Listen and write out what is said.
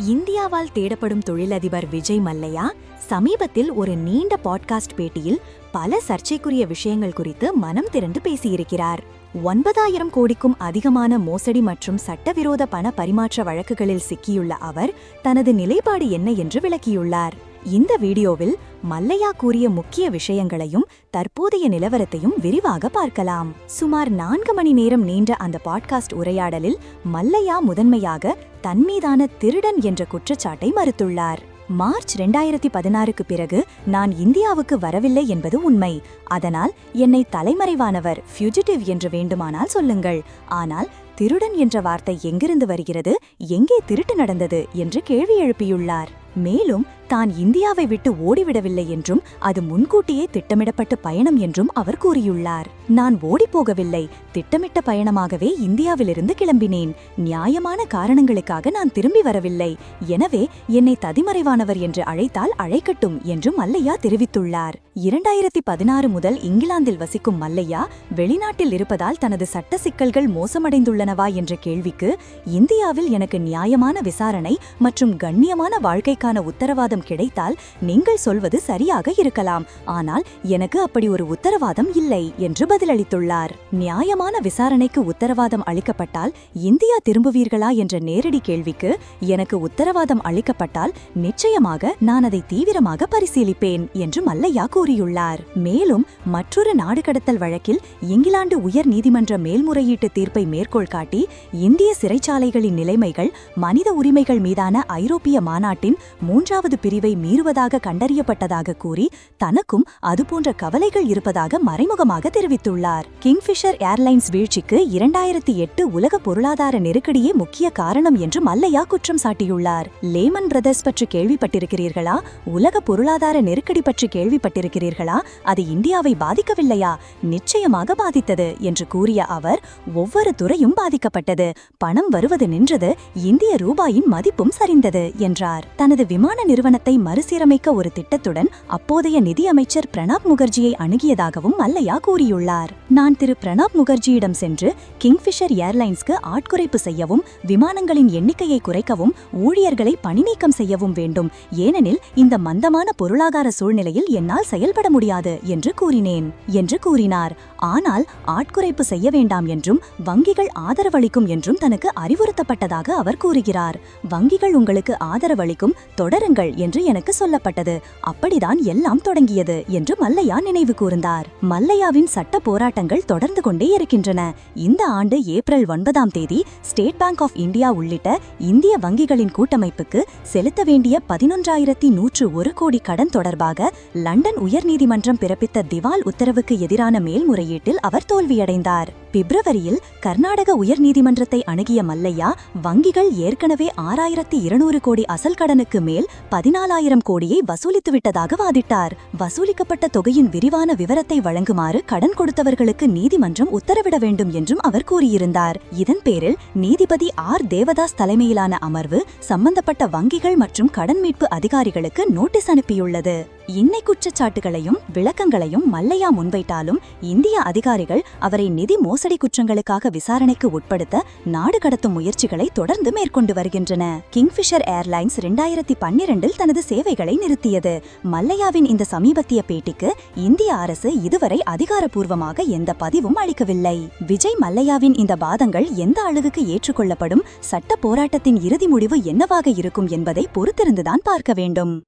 இந்தியாவால் தேடப்படும் தொழிலதிபர் விஜய் மல்லையா சமீபத்தில் ஒரு நீண்ட பாட்காஸ்ட் பேட்டியில் பல சர்ச்சைக்குரிய விஷயங்கள் குறித்து மனம் திறந்து பேசியிருக்கிறார். ஒன்பதாயிரம் கோடிக்கும் அதிகமான மோசடி மற்றும் சட்டவிரோத பண பரிமாற்ற வழக்குகளில் சிக்கியுள்ள அவர் தனது நிலைப்பாடு என்ன என்று விளக்கியுள்ளார். இந்த வீடியோவில் மல்லையா கூறிய முக்கிய விஷயங்களையும் தற்போதைய நிலவரத்தையும் விரிவாக பார்க்கலாம். சுமார் நான்கு மணி நேரம் நீண்ட அந்த பாட்காஸ்ட் உரையாடலில் மல்லையா முதன்மையாக தன்மீதான திருடன் என்ற குற்றச்சாட்டை மறுத்துள்ளார். மார்ச் ரெண்டாயிரத்தி பதினாறுக்கு பிறகு நான் இந்தியாவுக்கு வரவில்லை என்பது உண்மை. அதனால் என்னை தலைமறைவானவர் ஃபியூஜிட்டிவ் என்று வேண்டுமானால் சொல்லுங்கள். ஆனால் திருடன் என்ற வார்த்தை எங்கிருந்து வருகிறது எங்கே திருட்டு நடந்தது என்று கேள்வி எழுப்பியுள்ளார். மேலும் தான் இந்தியாவை விட்டு ஓடிவிடவில்லை என்றும் அது முன்கூட்டியே திட்டமிடப்பட்ட பயணம் என்றும் அவர் கூறியுள்ளார். நான் ஓடிப்போகவில்லை திட்டமிட்ட பயணமாகவே இந்தியாவிலிருந்து கிளம்பினேன். நியாயமான காரணங்களுக்காக நான் திரும்பி வரவில்லை. எனவே என்னை ததிமறைவானவர் என்று அழைத்தால் அழைக்கட்டும் என்றும் மல்லையா தெரிவித்துள்ளார். இரண்டாயிரத்தி பதினாறு முதல் இங்கிலாந்தில் வசிக்கும் மல்லையா வெளிநாட்டில் இருப்பதால் தனது சட்ட சிக்கல்கள் மோசமடைந்துள்ளனவா என்ற கேள்விக்கு இந்தியாவில் எனக்கு நியாயமான விசாரணை மற்றும் கண்ணியமான வாழ்க்கைக்கான உத்தரவாதம் கிடைத்தால் நீங்கள் சொல்வது சரியாக இருக்கலாம். ஆனால் எனக்கு அப்படி ஒரு உத்தரவாதம் இல்லை என்று பதிலளித்துள்ளார். நியாயமான விசாரணைக்கு உத்தரவாதம் அளிக்கப்பட்டால் இந்தியா திரும்புவீர்களா என்ற நேரடி கேள்விக்கு எனக்கு உத்தரவாதம் அளிக்கப்பட்டால் நிச்சயமாக நான் அதை தீவிரமாக பரிசீலிப்பேன் என்று மல்லையா கூறியுள்ளார். மேலும் மற்றொரு நாடு கடத்தல் வழக்கில் இங்கிலாந்து உயர் நீதிமன்ற மேல்முறையீட்டு தீர்ப்பை மேற்கோள் காட்டி இந்திய சிறைச்சாலைகளின் நிலைமைகள் மனித உரிமைகள் மீதான ஐரோப்பிய மாநாட்டின் மூன்றாவது பிரிவை மீறுவதாக கண்டறியப்பட்டதாக கூறி தனக்கும் அதுபோன்ற கவலைகள் இருப்பதாக மறைமுகமாக தெரிவித்துள்ளார். கிங்ஃபிஷர் ஏர்லைன்ஸ் வீழ்ச்சிக்கு இரண்டாயிரத்தி எட்டு உலக பொருளாதார நெருக்கடியே முக்கிய காரணம் என்று மல்லையா குற்றம் சாட்டியுள்ளார். லேமன் பிரதர்ஸ் பற்றி கேள்விப்பட்டிருக்கிறீர்களா? உலக பொருளாதார நெருக்கடி பற்றி கேள்விப்பட்டிருக்கிறீர்களா? அது இந்தியாவை பாதிக்கவில்லையா? நிச்சயமாக பாதித்தது என்று கூறிய அவர் ஒவ்வொரு துறையும் பாதிக்கப்பட்டது. பணம் வருவது நின்றது இந்திய ரூபாயின் மதிப்பும் சரிந்தது என்றார். தனது விமான நிறுவன நிறுவனத்தை மறுசீரமைக்க ஒரு திட்டத்துடன் அப்போதைய நிதியமைச்சர் பிரணாப் முகர்ஜியை அணுகியதாகவும் மல்லையா கூறியுள்ளார். நான் திரு பிரணாப் முகர்ஜியிடம் சென்று கிங்ஃபிஷர் ஏர்லைன்ஸ்க்கு ஆட்குறைப்பு செய்யவும் விமானங்களின் எண்ணிக்கையை குறைக்கவும் ஊழியர்களை பணிநீக்கம் செய்யவும் வேண்டும். ஏனெனில் இந்த மந்தமான பொருளாதார சூழ்நிலையில் என்னால் செயல்பட முடியாது என்று கூறினேன் என்று கூறினார். ஆனால் ஆட்குறைப்பு செய்ய வேண்டாம் என்றும் வங்கிகள் ஆதரவளிக்கும் என்றும் தனக்கு அறிவுறுத்தப்பட்டதாக அவர் கூறுகிறார். வங்கிகள் உங்களுக்கு ஆதரவளிக்கும் தொடருங்கள் என்று எனக்கு சொல்லப்பட்டது. அப்படிதான் எல்லாம் தொடங்கியது என்று மல்லையா நினைவு கூர்ந்தார். மல்லையாவின் சட்ட போராட்டங்கள் தொடர்ந்து கொண்டே இருக்கின்றன. இந்த ஆண்டு ஏப்ரல் ஒன்பதாம் தேதி ஸ்டேட் பேங்க் ஆஃப் இந்தியா உள்ளிட்ட இந்திய வங்கிகளின் கூட்டமைப்புக்கு செலுத்த வேண்டிய பதினொன்றாயிரத்தி நூற்று ஒரு கோடி கடன் தொடர்பாக லண்டன் உயர்நீதிமன்றம் பிறப்பித்த திவால் உத்தரவுக்கு எதிரான மேல்முறையீட்டில் அவர் தோல்வியடைந்தார். பிப்ரவரியில் கர்நாடக உயர்நீதிமன்றத்தை அணுகிய மல்லையா வங்கிகள் ஏற்கனவே ஆறாயிரத்தி இருநூறு கோடி அசல் கடனுக்கு மேல் பதினாலாயிரம் கோடியை வசூலித்துவிட்டதாக வாதிட்டார். வசூலிக்கப்பட்ட தொகையின் விரிவான விவரத்தை வழங்குமாறு கடன் கொடுத்தவர்களுக்கு நீதிமன்றம் உத்தரவிட வேண்டும் என்றும் அவர் கூறியிருந்தார். இதன் பேரில் நீதிபதி ஆர். தேவதாஸ் தலைமையிலான அமர்வு சம்பந்தப்பட்ட வங்கிகள் மற்றும் கடன் மீட்பு அதிகாரிகளுக்கு நோட்டீஸ் அனுப்பியுள்ளது. இன்னை குற்றச்சாட்டுகளையும் விளக்கங்களையும் மல்லையா முன்வைத்தாலும் இந்திய அதிகாரிகள் அவரை நிதி மோசடி குற்றங்களுக்காக விசாரணைக்கு உட்படுத்த நாடு கடத்தும் முயற்சிகளை தொடர்ந்து மேற்கொண்டு வருகின்றன. கிங்ஃபிஷர் ஏர்லைன்ஸ் இரண்டாயிரத்தி பன்னிரண்டில் தனது சேவைகளை நிறுத்தியது. மல்லையாவின் இந்த சமீபத்திய பேட்டிக்கு இந்திய அரசு இதுவரை அதிகாரப்பூர்வமாக எந்த பதிவும் அளிக்கவில்லை. விஜய் மல்லையாவின் இந்த வாதங்கள் எந்த அளவுக்கு ஏற்றுக்கொள்ளப்படும் சட்ட போராட்டத்தின் இறுதி முடிவு என்னவாக இருக்கும் என்பதை பொறுத்திருந்துதான் பார்க்க வேண்டும்.